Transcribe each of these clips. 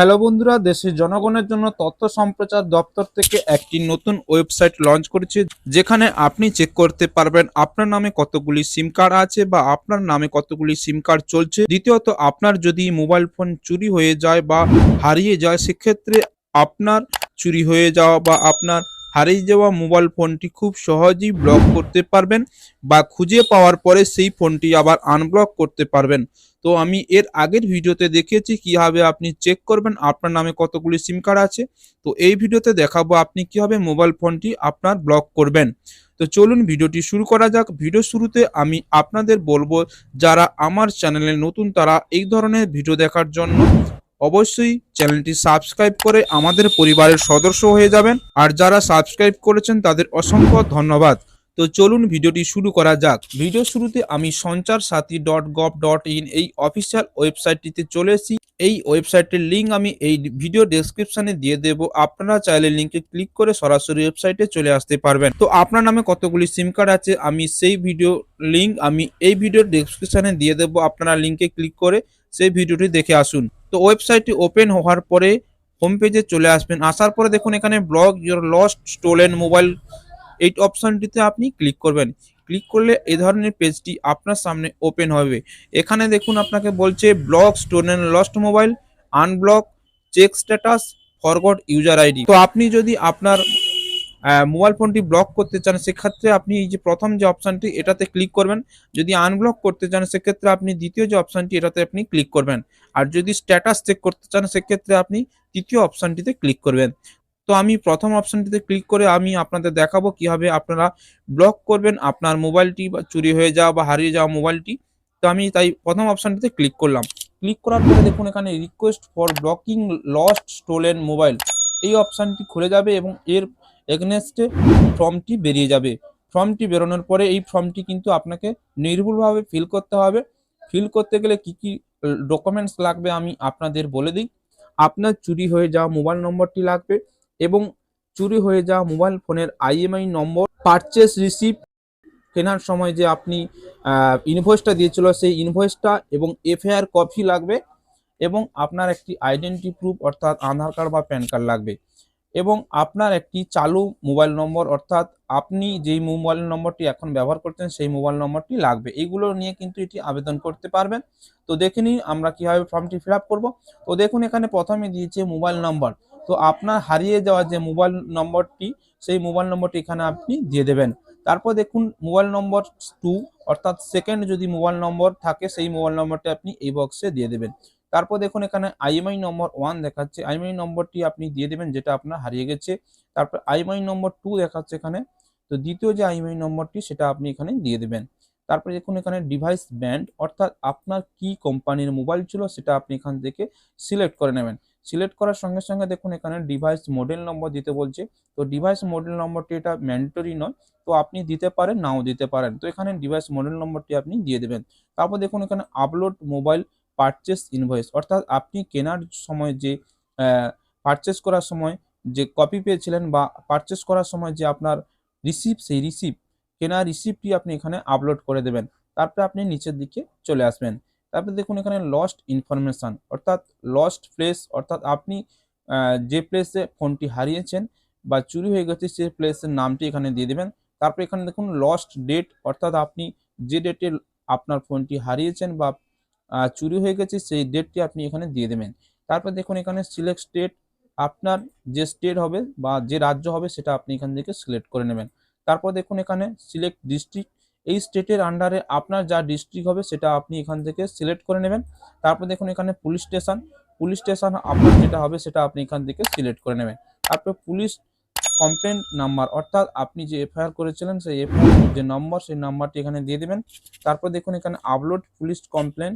Hello বন্ধুরা, দেশের জনগণের জন্য তথ্য সম্প্রচার দপ্তর থেকে একটি নতুন ওয়েবসাইট লঞ্চ করেছে, যেখানে আপনি চেক করতে পারবেন আপনার নামে কতগুলি সিম কার্ড আছে বা আপনার নামে কতগুলি সিম কার্ড চলছে। দ্বিতীয়ত, আপনার যদি মোবাইল ফোন চুরি হয়ে যায় বা হারিয়ে যায়, সেক্ষেত্রে আপনার চুরি হয়ে যাওয়া বা আপনার হারিয়ে যাওয়া মোবাইল ফোনটি খুব সহজেই ব্লক করতে পারবেন বা খুঁজে পাওয়ার পরে সেই ফোনটি আবার আনব্লক করতে পারবেন। তো আমি এর আগের ভিডিওতে দেখিয়েছি কীভাবে আপনি চেক করবেন আপনার নামে কতগুলি সিম কার্ড আছে। তো এই ভিডিওতে দেখাবো আপনি কীভাবে মোবাইল ফোনটি আপনার ব্লক করবেন। তো চলুন ভিডিওটি শুরু করা যাক। ভিডিও শুরুতে আমি আপনাদের বলব, যারা আমার চ্যানেলে নতুন তারা এই ধরনের ভিডিও দেখার জন্য অবশ্যই চ্যানেলটি সাবস্ক্রাইব করে আমাদের পরিবারের সদস্য হয়ে যাবেন। আর যারা সাবস্ক্রাইব করেছেন, তাদের অসংখ্য ধন্যবাদ। তো চলুন ভিডিওটি শুরু করা যাক। ভিডিও শুরুতে আমি Sanchar Saathi dot gov dot in এই অফিসিয়াল ওয়েবসাইটটিতে চলে এসেছি। এই ওয়েবসাইটের লিঙ্ক আমি এই ভিডিও ডেসক্রিপশনে দিয়ে দেব। আপনারা চাইলে লিঙ্কে ক্লিক করে সরাসরি ওয়েবসাইটে চলে আসতে পারবেন। তো আপনার নামে কতগুলি সিম কার্ড আছে, আমি সেই ভিডিও লিঙ্ক আমি এই ভিডিও ডেসক্রিপশনে দিয়ে দেবো। আপনারা লিঙ্কে ক্লিক করে সেই ভিডিওটি দেখে আসুন। তো ওয়েবসাইটটি ওপেন হওয়ার পরে হোম পেজে চলে আসবেন। আসার পরে দেখুন এখানে block your lost stolen mobile এই অপশনটিতে আপনি ক্লিক করবেন। ক্লিক করলে এই ধরনের পেজটি আপনার সামনে ওপেন হবে। এখানে দেখুন আপনাকে বলছে block stolen lost mobile unblock check status forgot user ID তো আপনি যদি আপনার মোবাইল ফোনটি ব্লক করতে চান, সেক্ষেত্রে আপনি এই যে প্রথম যে অপশানটি এটাতে ক্লিক করবেন। যদি আনব্লক করতে চান, সেক্ষেত্রে আপনি দ্বিতীয় যে অপশানটি এটাতে আপনি ক্লিক করবেন। আর যদি স্ট্যাটাস চেক করতে চান, সেক্ষেত্রে আপনি তৃতীয় অপশানটিতে ক্লিক করবেন। তো আমি প্রথম অপশানটিতে ক্লিক করে আমি আপনাদের দেখাবো কীভাবে আপনারা ব্লক করবেন আপনার মোবাইলটি বা চুরি হয়ে যাওয়া বা হারিয়ে যাওয়া মোবাইলটি তো আমি তাই প্রথম অপশানটিতে ক্লিক করলাম। ক্লিক করার পরে দেখুন এখানে request for blocking lost stolen mobile এই অপশানটি খুলে যাবে এবং এর এগনেস্টে ফর্মটি বেরিয়ে যাবে। ফর্মটি বেরোনোর পরে এই ফর্মটি কিন্তু আপনাকে নির্ভুলভাবে ফিল করতে হবে। ফিল করতে গেলে কি কি ডকুমেন্টস লাগবে আমি আপনাদের বলে দিই। আপনার চুরি হয়ে যাওয়া মোবাইল নম্বরটি লাগবে এবং চুরি হয়ে যাওয়া মোবাইল ফোনের আইএমআই নম্বর পারচেস রিসিপ্ট কেনার সময় যে আপনি ইনভয়েসটা দিয়েছিল সেই ইনভয়েসটা এবং এফআইআর কপি লাগবে এবং আপনার একটি আইডেন্টি প্রুফ অর্থাৎ আধার কার্ড বা প্যান কার্ড লাগবে। এবং আপনার একটি চালু মোবাইল নম্বর, অর্থাৎ আপনি যেই মোবাইল নম্বরটি এখন ব্যবহার করছেন, সেই মোবাইল নম্বরটি লাগবে। এইগুলো নিয়ে কিন্তু এটি আবেদন করতে পারবেন। তো দেখে নিই আমরা কীভাবে ফর্মটি ফিল আপ করব। তো দেখুন, এখানে প্রথমে দিয়েছে মোবাইল নম্বর। তো আপনার হারিয়ে যাওয়া যে মোবাইল নম্বরটি, সেই মোবাইল নম্বরটি এখানে আপনি দিয়ে দেবেন। তারপর দেখুন, মোবাইল নম্বর টু, অর্থাৎ সেকেন্ড যদি মোবাইল নম্বর থাকে, সেই মোবাইল নম্বরটি আপনি এই বক্সে দিয়ে দেবেন। তারপর দেখুন এখানে আইএমআই নম্বর ওয়ান দেখাচ্ছে। আইএমআই নম্বরটি আপনি দিয়ে দেবেন, যেটা আপনার হারিয়ে গেছে। তারপর আইএমআই নম্বর টু দেখাচ্ছে এখানে। তো দ্বিতীয় যে আইএমআই নম্বরটি সেটা আপনি এখানে দিয়ে দেবেন। তারপরে দেখুন এখানে ডিভাইস ব্যান্ড অর্থাৎ আপনার কি কোম্পানির মোবাইল ছিল, সেটা আপনি এখান থেকে সিলেক্ট করে নেবেন। সিলেক্ট করার সঙ্গে সঙ্গে দেখুন এখানে ডিভাইস মডেল নম্বর দিতে বলছে। তো ডিভাইস মডেল নম্বরটি এটা ম্যান্ডেটরি নয়, তো আপনি দিতে পারেন, নাও দিতে পারেন। তো এখানে ডিভাইস মডেল নম্বরটি আপনি দিয়ে দেবেন। তারপর দেখুন এখানে আপলোড মোবাইল পারচেস ইনভয়েস অর্থাৎ আপনি কেনার সময় যে পারচেস করার সময় যে কপি পেয়েছিলেন বা পারচেস করার সময় যে আপনার রিসিপ্ট সেই রিসিপ্ট কেনার রিসিপ্টটি আপনি এখানে আপলোড করে দেবেন। তারপরে আপনি নিচের দিকে চলে আসবেন। তারপরে দেখুন এখানে লস্ট ইনফরমেশান অর্থাৎ লস্ট প্লেস অর্থাৎ আপনি যে প্লেসে ফোনটি হারিয়েছেন বা চুরি হয়ে গেছে সেই প্লেসের নামটি এখানে দিয়ে দেবেন। তারপরে এখানে দেখুন লস্ট ডেট অর্থাৎ আপনি যে ডেটে আপনার ফোনটি হারিয়েছেন বা চুরি হয়ে গেছে, সেই ডেটটি আপনি এখানে দিয়ে দেবেন। তারপর দেখুন, এখানে সিলেক্ট স্টেট আপনার যে স্টেট হবে বা যে রাজ্য হবে, সেটা আপনি এখান থেকে সিলেক্ট করে নেবেন। তারপর দেখুন, এখানে সিলেক্ট ডিস্ট্রিক্ট এই স্টেটের আন্ডারে আপনার যা ডিস্ট্রিক্ট হবে, সেটা আপনি এখান থেকে সিলেক্ট করে নেবেন। তারপর দেখুন, এখানে পুলিশ স্টেশন পুলিশ স্টেশন আপনার যেটা হবে, সেটা আপনি এখান থেকে সিলেক্ট করে নেবেন। তারপর পুলিশ কমপ্লেন নাম্বার অর্থাৎ আপনি যে এফআইআর করেছিলেন, সেই এফআইআর যে নম্বর সেই নাম্বারটি এখানে দিয়ে দেবেন। তারপর দেখুন, এখানে আপলোড পুলিশ কমপ্লেন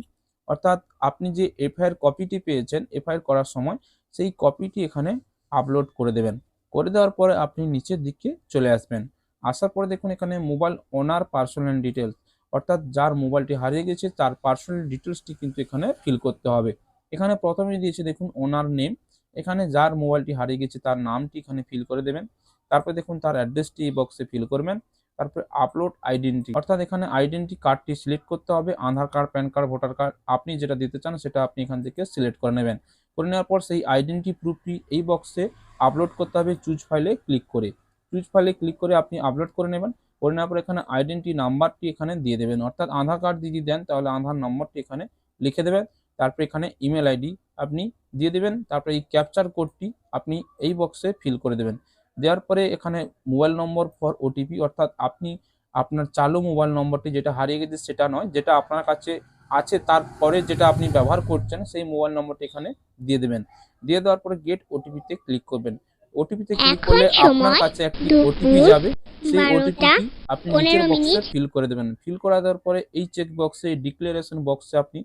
অর্থাৎ আপনি যে এফআইআর কপিটি পেয়েছেন এফআইআর করার সময়, সেই কপিটি এখানে আপলোড করে দেবেন। করে দেওয়ার পরে আপনি নিচের দিকে চলে আসবেন। আসার পরে দেখুন এখানে মোবাইল ওনার পার্সোনাল ডিটেলস অর্থাৎ যার মোবাইলটি হারিয়ে গেছে, তার পার্সোনাল ডিটেলসটি কিন্তু এখানে ফিল করতে হবে। এখানে প্রথমে দিয়েছে দেখুন ওনার নেম এখানে যার মোবাইলটি হারিয়ে গেছে, তার নামটি এখানে ফিল করে দেবেন। তারপর দেখুন তার অ্যাড্রেসটি এই বক্সে ফিল করবেন। তারপরে আপলোড আইডেন্টি অর্থাৎ এখানে আইডেন্টি কার্ডটি সিলেক্ট করতে হবে, Aadhaar card PAN card voter card আপনি যেটা দিতে চান সেটা আপনি এখান থেকে সিলেক্ট করে নেবেন। করে নেওয়ার পর সেই আইডেন্টি প্রুফটি এই বক্সে আপলোড করতে হবে চুজ ফাইলে ক্লিক করে। চুজ ফাইলে ক্লিক করে আপনি আপলোড করে নেবেন, করে নেওয়ার পর এখানে আইডেন্টি নাম্বারটি এখানে দিয়ে দেবেন। অর্থাৎ আধার কার্ড যদি দেন, তাহলে আধার নম্বরটি এখানে লিখে দেবেন। তারপর এখানে ইমেল আইডি আপনি দিয়ে দেবেন। তারপরে এই ক্যাপচার কোডটি আপনি এই বক্সে ফিল করে দেবেন। দেওয়ার পরে এখানে মোবাইল নম্বর ফর ওটিপি অর্থাৎ আপনি আপনার চালু মোবাইল নম্বরটি যেটা হারিয়ে গেছে সেটা নয় যেটা আপনার কাছে আছে তারপরে যেটা আপনি ব্যবহার করছেন সেই মোবাইল নম্বরটি এখানে দিয়ে দেবেন। দিয়ে দেওয়ার পরে গেট ওটিপিতে ক্লিক করবেন। ওটিপিতে ক্লিক করলে আপনার কাছে একটি ওটিপি যাবে। সেই ওটিপিটি আপনি নিচের বক্সে ফিল করে দেবেন। ফিল করা দেওয়ার পরে এই চেক বক্সে ডিক্লারেশন বক্সে আপনি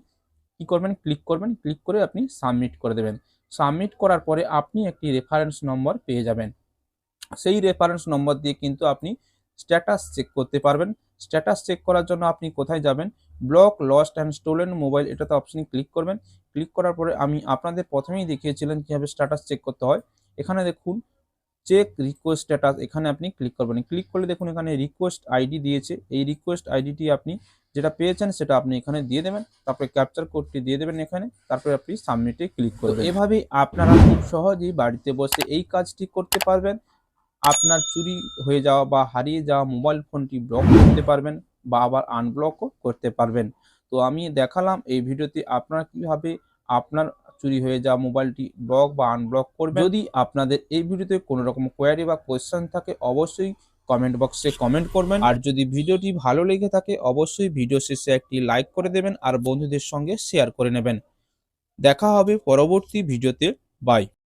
কি করবেন? ক্লিক করবেন। ক্লিক করে আপনি সাবমিট করে দেবেন। সাবমিট করার পরে আপনি একটি রেফারেন্স নম্বর পেয়ে যাবেন। সেই রেফারেন্স নম্বর দিয়ে কিন্তু আপনি স্ট্যাটাস চেক করতে পারবেন। স্ট্যাটাস চেক করার জন্য আপনি কোথায় যাবেন? Block lost and stolen mobile এটাতে অপশনে ক্লিক করবেন। ক্লিক করার পরে আমি আপনাদের প্রথমেই দেখিয়েছিলেন কীভাবে স্ট্যাটাস চেক করতে হয়। এখানে দেখুন চেক রিকোয়েস্ট স্ট্যাটাস এখানে আপনি ক্লিক করবেন। ক্লিক করলে দেখুন এখানে রিকোয়েস্ট আইডি দিয়েছে। এই রিকোয়েস্ট আইডিটি আপনি যেটা পেয়েছেন সেটা আপনি এখানে দিয়ে দেবেন। তারপরে ক্যাপচার কোডটি দিয়ে দেবেন এখানে। তারপরে আপনি সাবমিটে ক্লিক করবেন। এভাবেই আপনারা খুব সহজেই বাড়িতে বসে এই কাজটি করতে পারবেন। আপনার চুরি হয়ে যাওয়া বা হারিয়ে যাওয়া মোবাইল ফোনটি ব্লক করতে পারবেন বা আবার আনব্লকও করতে পারবেন। তো আমি দেখালাম এই ভিডিওতে আপনারা কীভাবে আপনার চুরি হয়ে যাওয়া মোবাইলটি ব্লক বা আনব্লক করবেন। যদি আপনাদের এই ভিডিওতে কোনো রকম কোয়ারি বা কোয়েশ্চেন থাকে, অবশ্যই কমেন্ট বক্সে কমেন্ট করবেন। আর যদি ভিডিওটি ভালো লেগে থাকে, অবশ্যই ভিডিও শেষে একটি লাইক করে দেবেন আর বন্ধুদের সঙ্গে শেয়ার করে নেবেন। দেখা হবে পরবর্তী ভিডিওতে। বাই